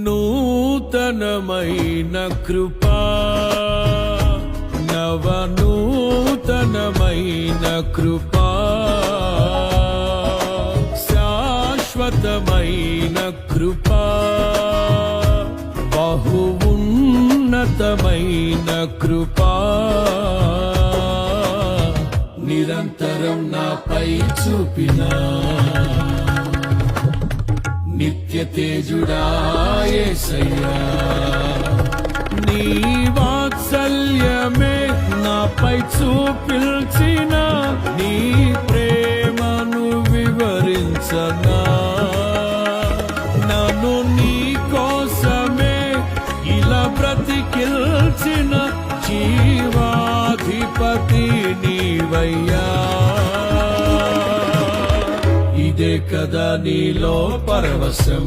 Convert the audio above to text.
నూతనమైన కృపా నవనూతనమైన కృపా శాశ్వతమైన కృపా బహు ఉన్నతమైన కృపా. నిరంతరం నాపై చూపినా నిత్య తేజుడాయేసయ్యా నీ వాత్సల్యమే నాపై చూపిల్చిన నీ ప్రేమను వివరించనా నన్ను నీ కోసమే ఇలా బ్రతికిల్చిన జీవాధిపతి నీవయ్యా ఇదే కదా నీలో పరవశం